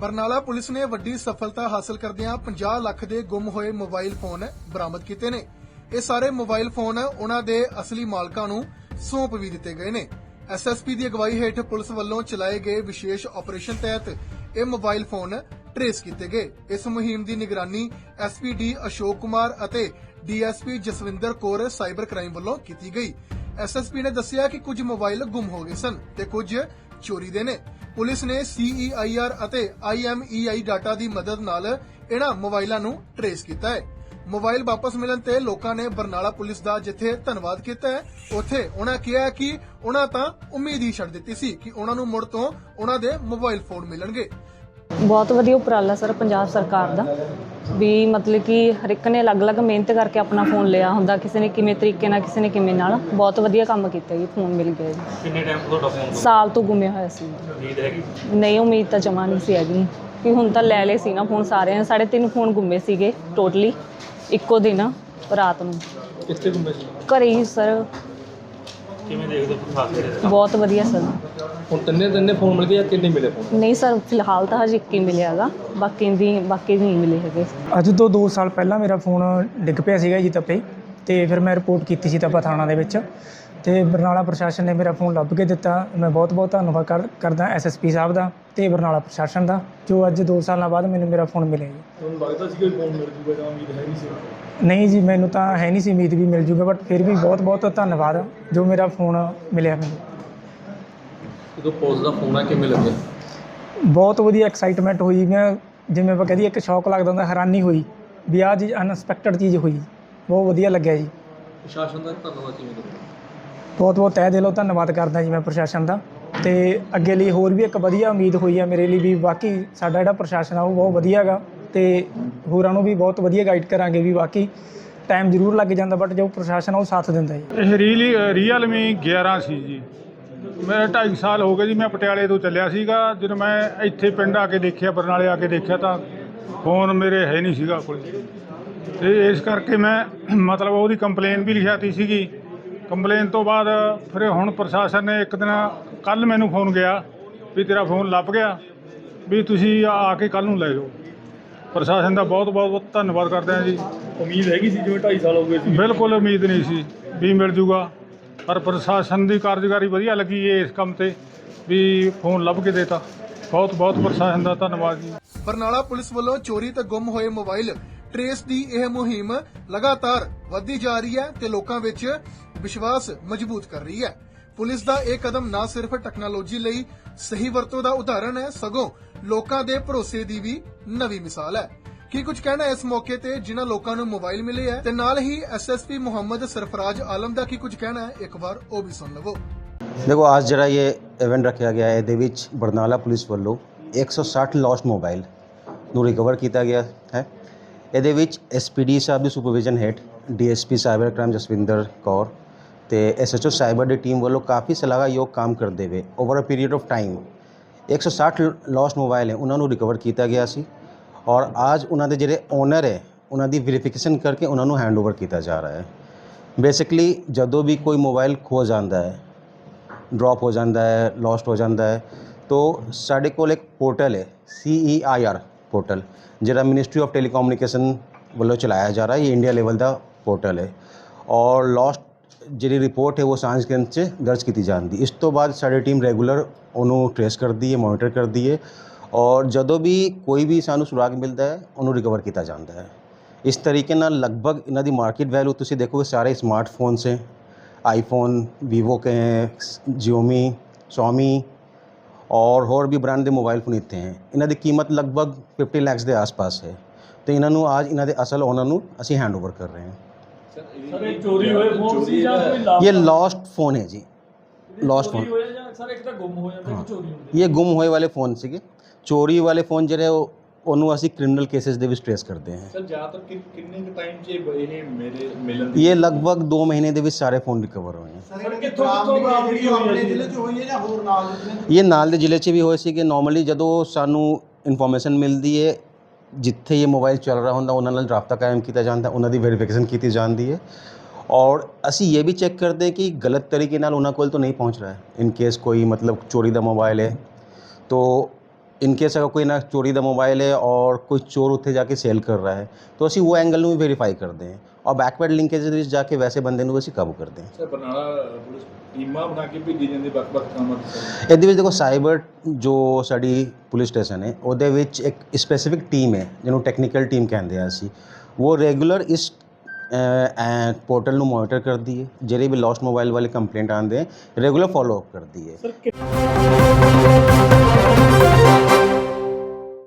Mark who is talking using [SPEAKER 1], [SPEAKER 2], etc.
[SPEAKER 1] Barnala police ਨੇ ਵੱਡੀ ਸਫਲਤਾ ਹਾਸਲ ਕਰਦਿਆਂ 50 ਲੱਖ ਦੇ ਗੁੰਮ ਹੋਏ ਮੋਬਾਈਲ ਫੋਨ ਬਰਾਮਦ ਕੀਤੇ ਨੇ। ਇਹ ਸਾਰੇ ਮੋਬਾਈਲ ਫੋਨ ਉਹਨਾਂ ਦੇ ਅਸਲੀ ਮਾਲਕਾਂ ਨੂੰ ਸੌਂਪ ਵੀ ਦਿੱਤੇ ਗਏ ਨੇ। ਐਸਐਸਪੀ ਦੀ ਅਗਵਾਈ ਹੇਠ ਪੁਲਿਸ ਵੱਲੋਂ ਚਲਾਏ ਗਏ ਵਿਸ਼ੇਸ਼ ਆਪਰੇਸ਼ਨ ਤਹਿਤ ਇਹ ਮੋਬਾਈਲ ਫੋਨ ਟਰੇਸ ਕੀਤੇ ਗਏ। ਇਸ ਮੁਹਿੰਮ ਦੀ ਨਿਗਰਾਨੀ ਐਸਪੀਡੀ ਅਸ਼ੋਕ ਕੁਮਾਰ ਅਤੇ DSP Jaswinder Kaur cyber crime ਵੱਲੋਂ ਕੀਤੀ ਗਈ। ਐਸਐਸਪੀ ਨੇ ਦੱਸਿਆ ਕਿ ਕੁਝ ਮੋਬਾਈਲ ਗੁੰਮ ਹੋ ਗਏ ਸਨ ਤੇ ਕੁਝ ਚੋਰੀ ਦੇ ਨੇ। ਪੁਲਿਸ ਨੇ ਸੀਈਆਈਆਰ ਅਤੇ ਆਈਐਮਈਆਈ ਡਾਟਾ ਦੀ ਮਦਦ ਨਾਲ ਇਹਨਾਂ ਮੋਬਾਈਲਾਂ ਨੂੰ ਟਰੇਸ ਕੀਤਾ ਹੈ। ਮੋਬਾਈਲ ਵਾਪਸ ਮਿਲਣ ਤੇ ਲੋਕਾਂ ਨੇ ਬਰਨਾਲਾ ਪੁਲਿਸ ਦਾ ਜਿੱਥੇ ਧੰਨਵਾਦ ਕੀਤਾ ਹੈ, ਉੱਥੇ ਉਹਨਾਂ ਕਿਹਾ ਕਿ ਉਹਨਾਂ ਤਾਂ ਉਮੀਦ ਹੀ ਛੱਡ ਦਿੱਤੀ ਸੀ ਕਿ ਉਹਨਾਂ ਨੂੰ ਮੁੜ ਤੋਂ ਉਹਨਾਂ ਦੇ ਮੋਬਾਈਲ ਫੋਨ ਮਿਲਣਗੇ।
[SPEAKER 2] ਬਹੁਤ ਵਧੀਆ ਉਪਰਾਲਾ ਸਰ ਪੰਜਾਬ ਸਰਕਾਰ ਦਾ। ਵੀ ਮਤਲਬ ਕਿ ਹਰ ਇੱਕ ਨੇ ਅਲੱਗ-ਅਲੱਗ ਮਿਹਨਤ ਕਰਕੇ ਆਪਣਾ ਫੋਨ ਲਿਆ ਹੁੰਦਾ ਕਿਸੇ ਨੇ ਕਿਵੇਂ ਤਰੀਕੇ ਨਾਲ ਕਿਸੇ ਨੇ ਕਿਵੇਂ ਨਾਲ। ਬਹੁਤ ਵਧੀਆ ਕੰਮ ਕੀਤਾ ਜੀ ਫੋਨ ਮਿਲ ਗਿਆ ਜੀ।
[SPEAKER 3] ਕਿੰਨੇ ਟਾਈਮ ਤੋਂ ਤੁਹਾਡਾ ਫੋਨ
[SPEAKER 2] ਸਾਲ ਤੋਂ ਗੁੰਮਿਆ ਹੋਇਆ ਸੀ।
[SPEAKER 3] ਉਮੀਦ ਹੈਗੀ?
[SPEAKER 2] ਨਹੀਂ ਉਮੀਦ ਤਾਂ ਜਮਾ ਨਹੀਂ ਸੀ ਹੈਗੀ। ਕਿ ਹੁਣ ਤਾਂ ਲੈ ਲਏ ਸੀ ਨਾ ਫੋਨ ਸਾਰਿਆਂ ਸਾਡੇ ਤਿੰਨ ਫੋਨ ਗੁੰਮੇ ਸੀਗੇ ਟੋਟਲੀ ਇੱਕੋ ਦਿਨ ਰਾਤ ਨੂੰ।
[SPEAKER 3] ਕਿੱਥੇ ਘੁੰਮੇ ਸੀ?
[SPEAKER 2] ਘਰੇ ਹੀ ਸਰ
[SPEAKER 3] ਕਿਵੇਂ ਦੇਖਦੇ ਹੋ ਪ੍ਰਸ਼ਾਸਨ ਦੇ
[SPEAKER 2] ਬਹੁਤ ਵਧੀਆ ਸਰ।
[SPEAKER 3] ਹੁਣ ਤਿੰਨੇ ਤਿੰਨੇ ਫੋਨ ਮਿਲ ਗਏ ਜਾਂ ਕਿੰਨੇ ਮਿਲੇ ਫੋਨ
[SPEAKER 2] ਨਹੀਂ ਸਰ ਫਿਲਹਾਲ ਤਾਂ ਹਜੇ ਇੱਕ ਹੀ ਮਿਲਿਆ ਹੈਗਾ ਬਾਕੀ ਦੀ ਬਾਕੀ ਨਹੀਂ ਮਿਲੇ ਹੈਗੇ।
[SPEAKER 4] ਅੱਜ ਤੋਂ 2 ਸਾਲ ਪਹਿਲਾਂ ਮੇਰਾ ਫੋਨ ਡਿੱਗ ਪਿਆ ਸੀਗਾ ਜੀ ਤੱਪੇ। ਤੇ ਫਿਰ ਮੈਂ ਰਿਪੋਰਟ ਕੀਤੀ ਸੀ ਤੱਪਾ ਥਾਣਾ ਦੇ ਵਿੱਚ। ਤੇ ਬਰਨਾਲਾ ਪ੍ਰਸ਼ਾਸਨ ਨੇ ਮੇਰਾ ਫੋਨ ਲੱਭ ਕੇ ਦਿੱਤਾ। ਮੈਂ ਬਹੁਤ ਬਹੁਤ ਧੰਨਵਾਦ ਕਰ- ਕਰਦਾ ਐਸਐਸਪੀ ਸਾਹਿਬ ਦਾ ਤੇ ਬਰਨਾਲਾ ਪ੍ਰਸ਼ਾਸਨ ਦਾ ਜੋ ਅੱਜ 2 ਸਾਲਾਂ ਬਾਅਦ ਮੈਨੂੰ ਮੇਰਾ ਫੋਨ ਮਿਲਿਆ ਜੀ।
[SPEAKER 3] ਤੁਹਾਨੂੰ ਲੱਗਦਾ ਸੀ ਕਿ ਫੋਨ ਮਿਲ ਜੂਗਾ ਜਾਂ ਉਮੀਦ ਹੈਗੀ ਸੀ?
[SPEAKER 4] ਨਹੀਂ ਜੀ ਮੈਨੂੰ ਤਾਂ ਹੈ ਨਹੀਂ ਸੀ ਉਮੀਦ ਵੀ ਮਿਲ ਜੂਗਾ ਬਟ ਫਿਰ ਵੀ ਬਹੁਤ ਬਹੁਤ ਧੰਨਵਾਦ ਜੋ ਮੇਰਾ ਫੋਨ ਮਿਲਿਆ ਮੈਨੂੰ।
[SPEAKER 3] ਜਦੋਂ ਪੋਸਟ ਦਾ ਫੋਨ ਆ ਕਿਵੇਂ ਲੱਗਿਆ
[SPEAKER 4] ਬਹੁਤ ਵਧੀਆ ਐਕਸਾਈਟਮੈਂਟ ਹੋਈ। ਮੈਂ ਜਿਵੇਂ ਆਪਾਂ ਕਹਦੇ ਇੱਕ ਸ਼ੌਕ ਲੱਗਦਾ ਹੁੰਦਾ ਹੈਰਾਨੀ ਹੋਈ ਵੀ ਆਹ ਚੀਜ਼ ਅਨਐਕਸਪੈਕਟਡ ਚੀਜ਼ ਹੋਈ। ਬਹੁਤ ਵਧੀਆ ਲੱਗਿਆ ਜੀ।
[SPEAKER 3] ਪ੍ਰਸ਼ਾਸਨ ਦਾ ਧੰਨਵਾਦ ਕਿਵੇਂ ਕਰੋਗੇ?
[SPEAKER 4] ਬਹੁਤ ਬਹੁਤ ਤਹਿ ਦਿਲੋਂ ਧੰਨਵਾਦ ਕਰਦਾ ਜੀ ਮੈਂ ਪ੍ਰਸ਼ਾਸਨ ਦਾ। ਤੇ ਅੱਗੇ ਲਈ ਹੋਰ ਵੀ ਇੱਕ ਵਧੀਆ ਉਮੀਦ ਹੋਈ ਆ ਮੇਰੇ ਲਈ ਵੀ ਬਾਕੀ ਸਾਡਾ ਜਿਹੜਾ ਪ੍ਰਸ਼ਾਸਨ ਆ ਉਹ ਬਹੁਤ ਵਧੀਆ ਹੈਗਾ ਤੇ ਹੋਰਾਂ ਨੂੰ ਵੀ ਬਹੁਤ ਵਧੀਆ ਗਾਈਡ ਕਰਾਂਗੇ ਵੀ ਬਾਕੀ ਟਾਈਮ ਜ਼ਰੂਰ ਲੱਗ ਜਾਂਦਾ ਬਟ ਜੋ ਪ੍ਰਸ਼ਾਸਨ ਆ ਉਹ ਸਾਥ ਦਿੰਦਾ ਜੀ।
[SPEAKER 5] ਇਹ ਰੀਲੀ ਰੀਅਲਮੀ 11 ਸੀ ਜੀ। ਮੇਰਾ 2.5 ਸਾਲ ਹੋ ਗਏ ਜੀ ਮੈਂ ਪਟਿਆਲੇ ਤੋਂ ਚੱਲਿਆ ਸੀਗਾ। ਜਦੋਂ ਮੈਂ ਇੱਥੇ ਪਿੰਡ ਆ ਕੇ ਦੇਖਿਆ ਬਰਨਾਲੇ ਆ ਕੇ ਦੇਖਿਆ ਤਾਂ ਫੋਨ ਮੇਰੇ ਹੈ ਨਹੀਂ ਸੀਗਾ ਕੋਲ। ਤੇ ਇਸ ਕਰਕੇ ਮੈਂ ਮਤਲਬ ਉਹਦੀ ਕੰਪਲੇਨ ਵੀ ਲਿਖਾਤੀ ਸੀਗੀ। ਕੰਪਲੇਨ ਤੋਂ ਬਾਅਦ ਫਿਰ ਹੁਣ ਪ੍ਰਸ਼ਾਸਨ ਨੇ ਇੱਕ ਦਿਨ ਕੱਲ ਮੈਨੂੰ ਫੋਨ ਗਿਆ ਵੀ ਤੇਰਾ ਫੋਨ ਲੱਭ ਗਿਆ ਵੀ ਤੁਸੀਂ ਆ ਕੇ ਕੱਲ ਨੂੰ ਲੈ ਜਾਓ। ਪ੍ਰਸ਼ਾਸਨ ਦਾ ਬਹੁਤ ਬਹੁਤ ਧੰਨਵਾਦ ਕਰਦੇ ਹਾਂ ਜੀ।
[SPEAKER 3] ਉਮੀਦ ਹੈਗੀ ਸੀ ਜਿਵੇਂ 2.5 ਸਾਲ ਹੋ ਗਏ ਸੀ।
[SPEAKER 5] ਬਿਲਕੁਲ ਉਮੀਦ ਨਹੀਂ ਸੀ ਵੀ ਮਿਲ ਜੂਗਾ। ਪਰ ਪ੍ਰਸ਼ਾਸਨ ਦੀ ਕਾਰਜਕਾਰੀ ਵਧੀਆ ਲੱਗੀ ਏ ਇਸ ਕੰਮ ਤੇ ਵੀ ਫੋਨ ਲੱਭ ਕੇ ਦੇਤਾ। ਬਹੁਤ ਬਹੁਤ ਪ੍ਰਸ਼ਾਸਨ ਦਾ ਧੰਨਵਾਦ ਜੀ।
[SPEAKER 1] ਬਰਨਾਲਾ ਪੁਲਿਸ ਵੱਲੋਂ ਚੋਰੀ ਤੇ ਗੁੰਮ ਹੋਏ ਮੋਬਾਈਲ ਟਰੇਸ ਦੀ ਇਹ ਮੁਹਿੰਮ ਲਗਾਤਾਰ ਵਧਦੀ ਜਾ ਰਹੀ ਹੈ ਤੇ ਲੋਕਾਂ ਵਿੱਚ ਵਿਸ਼ਵਾਸ ਮਜ਼ਬੂਤ ਕਰ ਰਹੀ ਹੈ। ਪੁਲਿਸ ਦਾ ਇਹ ਕਦਮ ਨਾ ਸਿਰਫ ਟੈਕਨੋਲੋਜੀ ਲਈ ਸਹੀ ਵਰਤੋਂ ਦਾ ਉਦਾਹਰਣ ਹੈ, ਸਗੋਂ ਲੋਕਾਂ ਦੇ ਭਰੋਸੇ ਦੀ ਵੀ ਨਵੀਂ ਮਿਸਾਲ ਹੈ। ਕੀ ਕੁਝ ਕਹਿਣਾ ਇਸ ਮੌਕੇ ਤੇ ਜਿਨ੍ਹਾਂ ਲੋਕਾਂ ਨੂੰ ਮੋਬਾਈਲ ਮਿਲੇ ਹੈ? ਤੇ ਨਾਲ ਹੀ ਐਸਐਸਪੀ ਮੁਹੰਮਦ ਸਰਫਰਾਜ ਆਲਮ ਦਾ ਕੀ ਕੁਝ ਕਹਿਣਾ ਹੈ? ਇੱਕ ਵਾਰ ਉਹ ਵੀ ਸੁਣ ਲਵੋ।
[SPEAKER 6] ਦੇਖੋ, ਅੱਜ ਜਿਹੜਾ ਇਹ ਇਵੈਂਟ ਰੱਖਿਆ ਗਿਆ ਹੈ ਇਹਦੇ ਵਿੱਚ ਬਰਨਾਲਾ ਪੁਲਿਸ ਵੱਲੋਂ 160 ਲੌਸਟ ਮੋਬਾਈਲ ਨੂੰ ਰਿਕਵਰ ਕੀਤਾ ਗਿਆ ਹੈ। ਇਹਦੇ ਵਿੱਚ ਐਸਪੀਡੀ ਸਾਹਿਬ ਦੀ ਸੁਪਰਵਿਜ਼ਨ ਹੇਠ DSP cyber crime Jaswinder Kaur ਤੇ ਐਸਐਚਓ ਸਾਈਬਰ ਦੀ ਟੀਮ ਵੱਲੋਂ ਕਾਫੀ ਸ਼ਲਾਘਾਯੋਗ ਕੰਮ ਕਰਦੇ ਹੋਏ over a period of time 160 lost mobile ਹੈ ਉਹਨਾਂ ਨੂੰ ਰਿਕਵਰ ਕੀਤਾ ਗਿਆ ਸੀ ਔਰ ਅੱਜ ਉਹਨਾਂ ਦੇ ਜਿਹੜੇ ਓਨਰ ਹੈ, ਉਹਨਾਂ ਦੀ ਵੈਰੀਫਿਕੇਸ਼ਨ ਕਰਕੇ ਉਹਨਾਂ ਨੂੰ ਹੈਂਡਓਵਰ ਕੀਤਾ ਜਾ ਰਿਹਾ ਹੈ। ਬੇਸਿਕਲੀ ਜਦੋਂ ਵੀ ਕੋਈ ਮੋਬਾਈਲ ਖੋ ਜਾਂਦਾ ਹੈ ਡ੍ਰੌਪ ਹੋ ਜਾਂਦਾ ਹੈ ਲੋਸਟ ਹੋ ਜਾਂਦਾ ਹੈ, ਤਾਂ ਸਾਡੇ ਕੋਲ ਇੱਕ ਪੋਰਟਲ ਹੈ CEIR ਪੋਰਟਲ, ਜਿਹੜਾ ਮਿਨਿਸਟਰੀ ਆਫ ਟੈਲੀਕਮਿਊਨੀਕੇਸ਼ਨ ਵੱਲੋਂ ਚਲਾਇਆ ਜਾ ਰਿਹਾ, ਇਹ ਇੰਡੀਆ ਲੈਵਲ ਦਾ ਪੋਰਟਲ ਹੈ। ਔਰ ਲਾਸਟ ਜਿਹੜੀ ਰਿਪੋਰਟ ਹੈ, ਉਹ ਸਾਇੰਸ ਕੈਂਪ 'ਚ ਦਰਜ ਕੀਤੀ ਜਾਂਦੀ ਇਸ ਤੋਂ ਬਾਅਦ ਸਾਡੀ ਟੀਮ ਰੈਗੂਲਰ ਉਹਨੂੰ ਟ੍ਰੇਸ ਕਰਦੀ ਹੈ ਮੋਨੀਟਰ ਕਰਦੀ ਹੈ। ਔਰ ਜਦੋਂ ਵੀ ਕੋਈ ਵੀ ਸਾਨੂੰ ਸੁਰਾਗ ਮਿਲਦਾ ਹੈ, ਉਹਨੂੰ ਰਿਕਵਰ ਕੀਤਾ ਜਾਂਦਾ ਹੈ। ਇਸ ਤਰੀਕੇ ਨਾਲ ਲਗਭਗ ਇਹਨਾਂ ਦੀ ਮਾਰਕੀਟ ਵੈਲਿਊ ਤੁਸੀਂ ਦੇਖੋਗੇ, ਸਾਰੇ ਸਮਾਰਟਫੋਨਸ ਹੈ। ਆਈਫੋਨ ਵੀਵੋ ਕੇ Xiaomi Xiaomi ਔਰ ਹੋਰ ਵੀ ਬ੍ਰਾਂਡ ਦੇ ਮੋਬਾਈਲ ਫੋਨ ਇੱਥੇ ਹੈ। ਇਹਨਾਂ ਦੀ ਕੀਮਤ ਲਗਭਗ 50 ਲੱਖ ਦੇ ਆਸ-ਪਾਸ ਹੈ। ਤੇ ਇਹਨਾਂ ਨੂੰ ਅੱਜ ਇਹਨਾਂ ਦੇ ਅਸਲ ਓਨਰ ਨੂੰ ਅਸੀਂ ਹੈਂਡਓਵਰ ਕਰ ਰਹੇ ਹਾਂ।
[SPEAKER 3] ਸਰ ਇਹ ਚੋਰੀ ਹੋਏ ਫੋਨ ਸੀ ਜਾਂ ਕੋਈ ਲਾਭ
[SPEAKER 6] ਇਹ ਲੌਸਟ ਫੋਨ ਹੈ ਜੀ। ਲੌਸਟ ਫੋਨ
[SPEAKER 3] ਸਰ ਇੱਕ ਤਾਂ ਗੁੰਮ ਹੋ। ਜਾਂਦਾ ਚੋਰੀ ਹੁੰਦੀ
[SPEAKER 6] ਇਹ ਗੁੰਮ ਹੋਏ ਵਾਲੇ ਫੋਨ ਸੀਗੇ। ਚੋਰੀ ਵਾਲੇ ਫੋਨ ਜਿਹੜੇ ਉਹ ਉਹਨੂੰ ਅਸੀਂ ਕ੍ਰਿਮੀਨਲ ਕੇਸਿਸ ਦੇ ਵਿੱਚ ਟ੍ਰੇਸ ਕਰਦੇ ਹਾਂ।
[SPEAKER 7] ਸਰ ਜ਼ਿਆਦਾਤਰ ਕਿ- ਕਿੰਨੇ ਕੁ ਟਾਈਮ 'ਚ ਇਹ ਇਹ ਮੇਰੇ ਮਿਲਣ ਦੀ
[SPEAKER 6] ਇਹ ਲਗਭਗ 2 ਮਹੀਨੇ ਦੇ ਵਿੱਚ ਸਾਰੇ ਫੋਨ ਰਿਕਵਰ ਹੋਏ ਨੇ
[SPEAKER 7] ਸਰ ਕਿੱਥੋਂ- ਕਿੱਥੋਂ ਬਰਾਮਦਗੀ ਹੋਈ ਹੈ ਆਪਣੇ ਜ਼ਿਲ੍ਹੇ 'ਚ ਹੋਈ ਹੈ ਜਾਂ ਹੋਰ ਨਾਲ ਦੇ
[SPEAKER 6] ਇਹ ਨਾਲ ਦੇ ਜ਼ਿਲ੍ਹੇ 'ਚ ਵੀ ਹੋਏ ਸੀ ਕਿ ਨਾਰਮਲੀ ਜਦੋਂ ਸਾਨੂੰ ਇਨਫੋਰਮੇਸ਼ਨ ਮਿਲਦੀ ਹੈ ਜਿੱਥੇ ਇਹ ਮੋਬਾਈਲ ਚੱਲ ਰਿਹਾ ਹੁੰਦਾ ਉਹਨਾਂ ਨਾਲ ਰਾਬਤਾ ਕਾਇਮ ਕੀਤਾ ਜਾਂਦਾ ਉਹਨਾਂ ਦੀ ਵੈਰੀਫਿਕੇਸ਼ਨ ਕੀਤੀ ਜਾਂਦੀ ਹੈ। ਔਰ ਅਸੀਂ ਇਹ ਵੀ ਚੈੱਕ ਕਰਦੇ ਹਾਂ ਕਿ ਗਲਤ ਤਰੀਕੇ ਨਾਲ ਉਹਨਾਂ ਕੋਲ ਤਾਂ ਨਹੀਂ ਪਹੁੰਚ ਰਿਹਾ ਹੈ। ਇਨ ਕੇਸ ਕੋਈ ਮਤਲਬ ਚੋਰੀ ਦਾ ਮੋਬਾਈਲ ਹੈ ਤੋ ਇਨਕੇਸ ਅਗਰ ਕੋਈ ਨਾ ਚੋਰੀ ਦਾ ਮੋਬਾਈਲ ਹੈ ਔਰ ਕੋਈ ਚੋਰ ਉੱਥੇ ਜਾ ਕੇ ਸੇਲ ਕਰ ਰਿਹਾ ਹੈ ਤਾਂ ਅਸੀਂ ਉਹ ਐਂਗਲ ਨੂੰ ਵੀ ਵੈਰੀਫਾਈ ਕਰਦੇ ਹਾਂ ਔਰ ਬੈਕਵਰਡ ਲਿੰਕੇਜ ਦੇ ਵਿੱਚ ਜਾ ਕੇ ਵੈਸੇ ਬੰਦੇ ਨੂੰ ਅਸੀਂ ਕਾਬੂ ਕਰਦੇ ਹਾਂ
[SPEAKER 8] ਸਰ ਬਰਨਾਲਾ ਪੁਲਿਸ ਟੀਮਾਂ ਬਣਾ ਕੇ ਭੇਜੀ ਜਾਂਦੀ ਵੱਖ-ਵੱਖ ਕੰਮਾਂ ਦੇ ਸਰ
[SPEAKER 6] ਇਹਦੇ ਵਿੱਚ ਦੇਖੋ ਸਾਈਬਰ ਜੋ ਸਾਡੀ ਪੁਲਿਸ ਸਟੇਸ਼ਨ ਹੈ ਉਹਦੇ ਵਿੱਚ ਇੱਕ ਸਪੈਸੀਫਿਕ ਟੀਮ ਹੈ ਜਿਹਨੂੰ ਟੈਕਨੀਕਲ ਟੀਮ ਕਹਿੰਦੇ ਆ ਅਸੀਂ ਉਹ ਰੈਗੂਲਰ ਇਸ ਪੋਰਟਲ ਨੂੰ ਮੋਨੀਟਰ ਕਰਦੀ ਹੈ ਜਿਹੜੇ ਵੀ ਲੋਸਟ ਮੋਬਾਈਲ ਵਾਲੇ ਕੰਪਲੇਂਟ ਆਉਂਦੇ ਹੈ ਰੈਗੂਲਰ ਫਾਲੋ ਅਪ ਕਰਦੀ ਹੈ